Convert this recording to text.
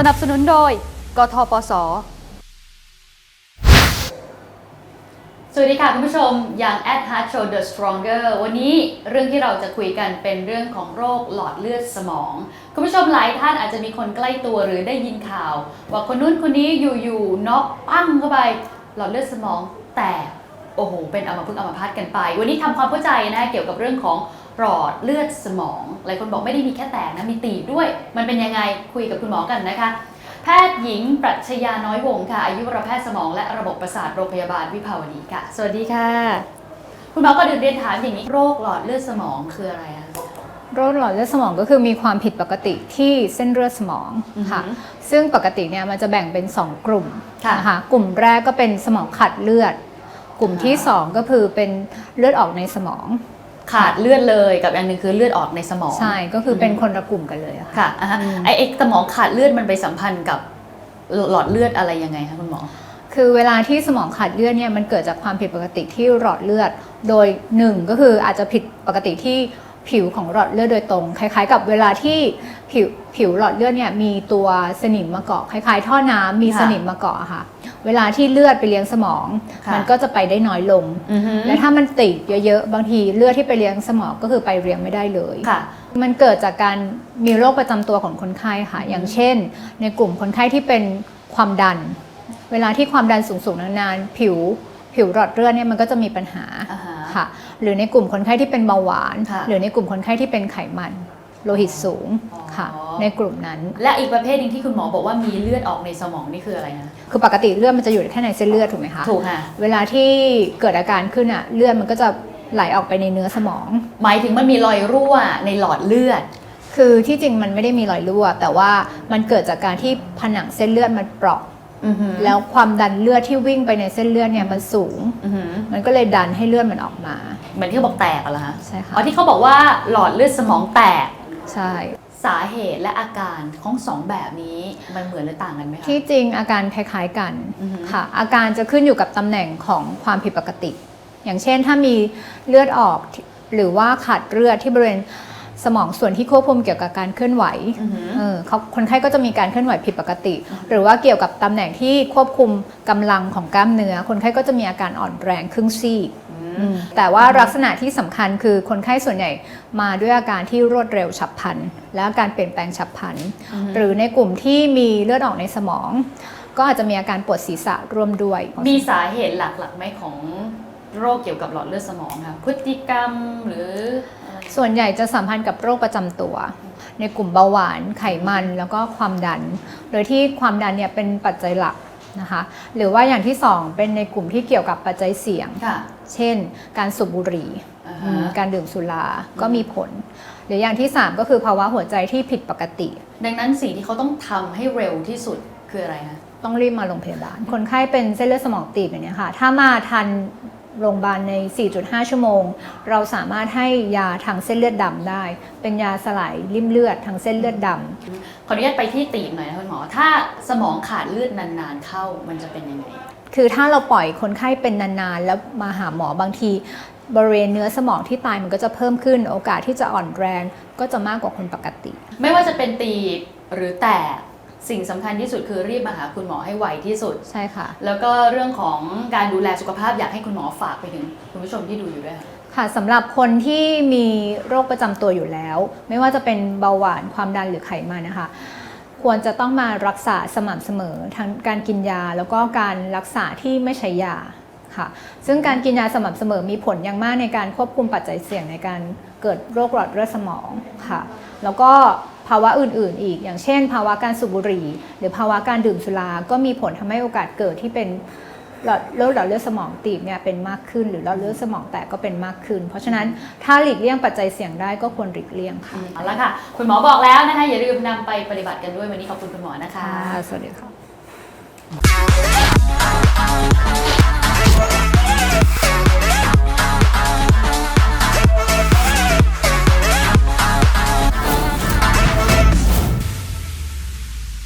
สนับสนุนโดย กทปส สวัสดีค่ะคุณผู้ชม อย่าง at heart shoulder stronger วันนี้เรื่องที่เราจะคุยกันเป็นเรื่องของโรคหลอดเลือดสมอง คุณผู้ชมหลายท่านอาจจะมีคนใกล้ตัวหรือได้ยินข่าว ว่าคนนู้นคนนี้อยู่ๆน็อกปั้งเข้าไป หลอดเลือดสมองแตก โอ้โห เป็นอัมพฤกษ์อัมพาตกันไป วันนี้ทำความเข้าใจนะเกี่ยวกับเรื่องของ หลอดเลือดสมอง หลายคนบอกไม่ได้มีแค่แตกนะ มีตีบด้วย มันเป็นยังไงคุยกับคุณหมอกันนะคะ แพทย์หญิงปรัชญาน้อยวงศ์ค่ะ อายุรแพทย์สมองและระบบประสาทโรงพยาบาลวิภาวดีค่ะ สวัสดีค่ะ คุณหมอก็ดื่นเรียนถามอย่างนี้โรคหลอดเลือดสมองคืออะไรอะโรคหลอดเลือดสมองก็คือมีความผิดปกติที่เส้นเลือดสมองอือฮึค่ะซึ่งปกติเนี่ยมันจะแบ่งเป็น 2 กลุ่มค่ะนะคะกลุ่มแรกก็เป็นสมองขาดเลือด กลุ่มที่ อ่า 2 ก็คือเป็นเลือดออกในสมอง ขาดเลือดเลยกับอันหนึงคือเลือดออกในสมอง ใช่ก็คือเป็นคนละกลุ่มกันเลยอะค่ะค่ะอ่าฮะอืมไอเอ็กสมองขาดเลือดมันไปสัมพันธ์กับหลอดเลือดอะไรยังไงคะคุณหมอ คือเวลาที่สมองขาดเลือดเนี่ยมันเกิดจากความผิดปกติที่หลอดเลือด โดยหนึ่งก็คืออาจจะผิดปกติที่ผิวของหลอดเลือดโดยตรง คล้าย ๆ กับเวลาที่ผิวผิวหลอดเลือดเนี่ยมีตัวสนิมมาเกาะคล้าย ๆ ท่อน้ำมีค่ะ สนิมมาเกาะอะค่ะ เวลาที่เลือดไปเลี้ยงสมองค่ะมันก็จะไปได้น้อยลงอือฮึและถ้ามันติดเยอะๆ บางทีเลือดที่ไปเลี้ยงสมองก็คือไปเลี้ยงไม่ได้เลยค่ะมันเกิดจากการมีโรคประจำตัวของคนไข้ค่ะ อย่างเช่น ในกลุ่มคนไข้ที่เป็นความดัน เวลาที่ความดันสูงๆนานๆผิวผิวหลอดเลือดเนี่ยมันก็จะมีปัญหาอ่าฮะค่ะ หรือในกลุ่มคนไข้ที่เป็นเบาหวานค่ะหรือในกลุ่มคนไข้ที่เป็นไขมัน โลหิตสูง อ๋อค่ะในกลุ่มนั้น และอีกประเภทหนึงที่คุณหมอบอกว่ามีเลือดออกในสมองนี่คืออะไรนะคือปกติเลือดมันจะอยู่แค่ในเส้นเลือดถูกไหมคะถูกค่ะ เวลาที่เกิดอาการขึ้นอะเลือดมันก็จะไหลออกไปในเนื้อสมอง หมายถึงมันมีรอยรั่วในหลอดเลือด คือที่จริงมันไม่ได้มีรอยรั่ว แต่ว่ามันเกิดจากการที่ผนังเส้นเลือดมันเปราะ อือฮึแล้วความดันเลือดที่วิ่งไปในเส้นเลือดเนี่ยมันสูง อือฮึมันก็เลยดันให้เลือดมันออกมาเหมือนที่เขาบอกแตกอะเหรอคะใช่ค่ะอ๋อที่เขาบอกว่าหลอดเลือดสมองแตก ใช่ สาเหตุและอาการของสองแบบนี้มันเหมือนหรือต่างกันไหมคะที่จริงอาการคล้ายๆกันอือฮึค่ะอาการจะขึ้นอยู่กับตำแหน่งของความผิดปกติ อย่างเช่นถ้ามีเลือดออกหรือว่าขาดเลือดที่บริเวณสมองส่วนที่ควบคุมเกี่ยวกับการเคลื่อนไหวอือฮึเออเขาคนไข้ก็จะมีการเคลื่อนไหวผิดปกติ หรือว่าเกี่ยวกับตำแหน่งที่ควบคุมกำลังของกล้ามเนื้อ คนไข้ก็จะมีอาการอ่อนแรงครึ่งซีกอืม แต่ว่าลักษณะที่สำคัญคือคนไข้ส่วนใหญ่มาด้วยอาการที่รวดเร็วฉับพลัน และอาการเปลี่ยนแปลงฉับพลันอือฮึหรือในกลุ่มที่มีเลือดออกในสมอง ก็อาจจะมีอาการปวดศีรษะร่วมด้วย มีสาเหตุหลักๆไหมของโรคเกี่ยวกับหลอดเลือดสมองคะพฤติกรรมหรืออะไรส่วนใหญ่จะสัมพันธ์กับโรคประจำตัว ในกลุ่มเบาหวานไขมันแล้วก็ความดัน โดยที่ความดันเนี่ยเป็นปัจจัยหลัก นะคะหรือว่าอย่างที่สองเป็นในกลุ่มที่เกี่ยวกับปัจจัยเสี่ยง ค่ะ เช่น การสูบบุหรี่อ่าอืฮะมการดื่มสุราก็มีผล หรืออย่างที่ 3 ก็คือภาวะหัวใจที่ผิดปกติ ดังนั้นสิ่งที่เขาต้องทำให้เร็วที่สุดคืออะไรคะ ต้องรีบมาโรงพยาบาล คนไข้เป็นเส้นเลือดสมองตีบอย่างนี้ยค่ะ ถ้ามาทัน โรงพยาบาลใน 4.5 ชั่วโมง เราสามารถให้ยาทางเส้นเลือดดำได้ เป็นยาสลายริ่มเลือดทางเส้นเลือดดำขออนุญาตไปที่ตีบหน่อยนะคุณหมอ ถ้าสมองขาดเลือดนานๆเข้ามันจะเป็นยังไงคือถ้าเราปล่อยคนไข้เป็นนานๆ แล้วมาหาหมอบางที บริเวณเนื้อสมองที่ตายมันก็จะเพิ่มขึ้นโอกาสที่จะอ่อนแรงก็จะมากกว่าคนปกติ ไม่ว่าจะเป็นตีบหรือแตก สิ่งสำคัญที่สุดคือรีบมาหาคุณหมอให้ไวที่สุด ใช่ค่ะ แล้วก็เรื่องของการดูแลสุขภาพอยากให้คุณหมอฝากไปถึงคุณผู้ชมที่ดูอยู่ด้วยค่ะ ค่ะสำหรับคนที่มีโรคประจำตัวอยู่แล้ว ไม่ว่าจะเป็นเบาหวานความดันหรือไขมันนะคะ ควรจะต้องมารักษาสม่ำเสมอทั้งการกินยาแล้วก็การรักษาที่ไม่ใช้ยาค่ะ ซึ่งการกินยาสม่ำเสมอมีผลอย่างมากในการควบคุมปัจจัยเสี่ยงในการเกิดโรคหลอดเลือดสมองค่ะ แล้วก็ ภาวะอื่นๆ อีก อย่างเช่น ภาวะการสูบบุหรี่ หรือภาวะการดื่มสุรา ก็มีผลทำให้โอกาสเกิดที่เป็นหลอดโรคหลอดเลือดสมองตีบเนี่ยเป็นมากขึ้น หรือหลอดเลือดสมองแตกก็เป็นมากขึ้น เพราะฉะนั้นถ้าหลีกเลี่ยงปัจจัยเสี่ยงได้ก็ควรหลีกเลี่ยงค่ะเอาละค่ะ คุณหมอบอกแล้วนะคะ อย่าลืมนำไปปฏิบัติกันด้วยวันนี้ขอบคุณคุณหมอนะคะค่ะสวัสดีค่ะ